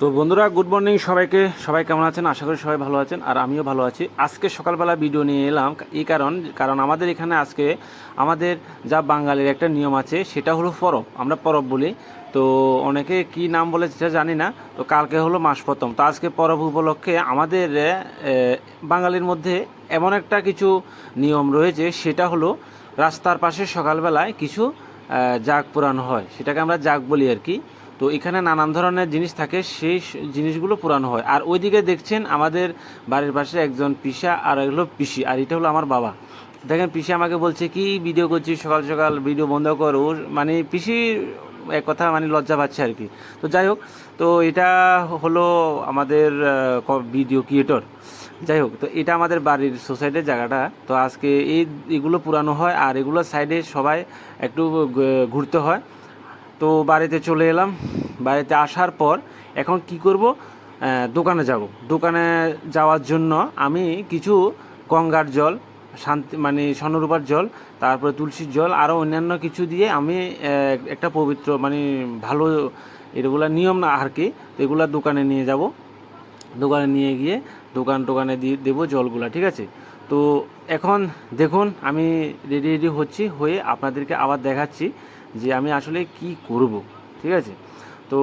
তো বন্ধুরা good morning সবাইকে। সবাই কেমন আছেন? আশা করি সবাই ভালো আছেন, আর আমিও ভালো আছি। আজকে সকালবেলা ভিডিও নিয়ে এলাম, এই কারণ কারণ আমাদের এখানে আজকে আমাদের যা বাঙালির একটা নিয়ম আছে, সেটা হলো পরব। আমরা পরব বলি। তো অনেকে কি নাম বলে সেটা জানি না। তো কালকে হলো মাস প্রথম। তো আজকে পরব উপলক্ষে আমাদের বাঙালির মধ্যে এমন একটা কিছু নিয়ম রয়েছে, সেটা হলো রাস্তার পাশে সকালবেলায় কিছু জাগ পুরানো হয়। সেটাকে আমরা জাগ বলি আর কি। তো এখানে নানান ধরনের জিনিস থাকে, সেই জিনিসগুলো পুরানো হয়। আর ওইদিকে দেখছেন আমাদের বাড়ির পাশে একজন পিসা আর এগুলো পিসি, আর এটা হলো আমার বাবা। দেখেন পিসি আমাকে বলছে, কি ভিডিও করছি সকাল সকাল ভিডিও বন্ধ কর। ওর মানে পিসি এক কথা মানে লজ্জা পাচ্ছে আর কি। তো যাই হোক, তো এটা হলো আমাদের ভিডিও ক্রিয়েটর যাই হোক, তো এটা আমাদের বাড়ির সোসাইটির জায়গাটা। তো আজকে এই, এগুলো পুরানো হয়, আর এগুলো সাইডে সবাই একটু ঘুরতে হয়। তো বাড়িতে চলে এলাম। বাড়িতে আসার পর এখন কি করব? দোকানে যাব। দোকানে যাওয়ার জন্য আমি কিছু গঙ্গার জল, শান্তি মানে স্বর্ণরূপার জল, তারপরে তুলসীর জল আরও অন্যান্য কিছু দিয়ে আমি একটা পবিত্র মানে ভালো এগুলা নিয়ম না আর কি এগুলা দোকানে নিয়ে যাব। দোকানে নিয়ে গিয়ে দোকান টোকানে দিয়ে দেবো জলগুলা, ঠিক আছে? তো এখন দেখুন, আমি রেডি রেডি হচ্ছি, হয়ে আপনাদেরকে আবার দেখাচ্ছি। যে আমি আসলে কি করব, ঠিক আছে? তো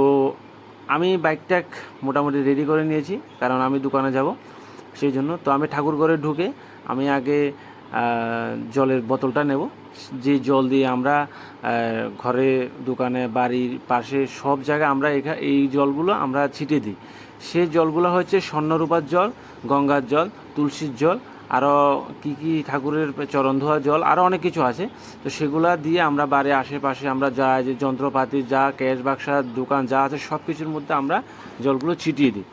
আমি বাইকটা মোটামুটি রেডি করে নিয়েছি, কারণ আমি দোকানে যাব সেই জন্য। তো আমি ঠাকুর ঘরে ঢুকে আমি আগে জলের বোতলটা নেব। যে জল দিয়ে আমরা ঘরে, দোকানে, বাড়ির পাশে সব জায়গায় আমরা এই জলগুলো আমরা ছিটিয়ে দিই। সেই জলগুলো হচ্ছে স্বর্ণরূপার জল, গঙ্গার জল, তুলসীর জল আরও কি কি ঠাকুরের চরণ ধোয়া, জল আরও অনেক কিছু আছে। তো সেগুলা দিয়ে আমরা বাড়ির আশেপাশে আমরা যা যে যন্ত্রপাতি, যা ক্যাশ বাক্সা, দোকান যা আছে সব কিছুর মধ্যে আমরা জলগুলো ছিটিয়ে দিই।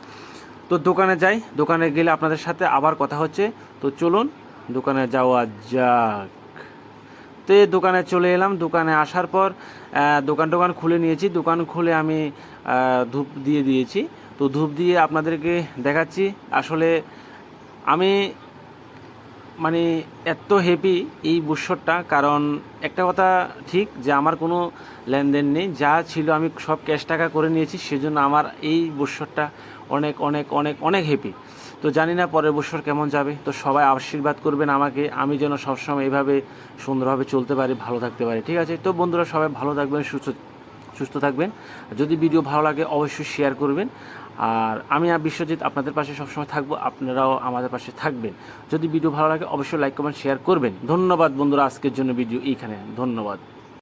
তো দোকানে যাই, দোকানে গেলে আপনাদের সাথে আবার কথা হচ্ছে। তো চলুন, দোকানে যাওয়া যাক। তো দোকানে চলে এলাম। দোকানে আসার পর দোকান টোকান খুলে নিয়েছি। দোকান খুলে আমি ধূপ দিয়ে দিয়েছি। তো ধূপ দিয়ে আপনাদেরকে দেখাচ্ছি। আসলে আমি মানে এত হ্যাপি এই বৎসরটা, কারণ একটা কথা ঠিক যে আমার কোনো লেনদেন নেই, যা ছিল আমি সব ক্যাশ টাকা করে নিয়েছি, সেজন্য আমার এই বৎসরটা অনেক অনেক অনেক অনেক হ্যাপি তো জানি না পরের বছর কেমন যাবে, তো সবাই আশীর্বাদ করবেন আমাকে, আমি যেন সবসময় এইভাবে সুন্দরভাবে চলতে পারি, ভালো থাকতে পারি, ঠিক আছে? তো বন্ধুরা সবাই ভালো থাকবেন, সুস্থ সুস্থ থাকবেন। যদি ভিডিও ভালো লাগে, অবশ্যই শেয়ার করবেন। আর আমি আর বিশ্বজিৎ আপনাদের পাশে সবসময় থাকব, আপনারাও আমাদের পাশে থাকবেন। যদি ভিডিও ভালো লাগে, অবশ্যই লাইক কমেন্ট শেয়ার করবেন। ধন্যবাদ বন্ধুরা, আজকের জন্য ভিডিও এইখানে। ধন্যবাদ।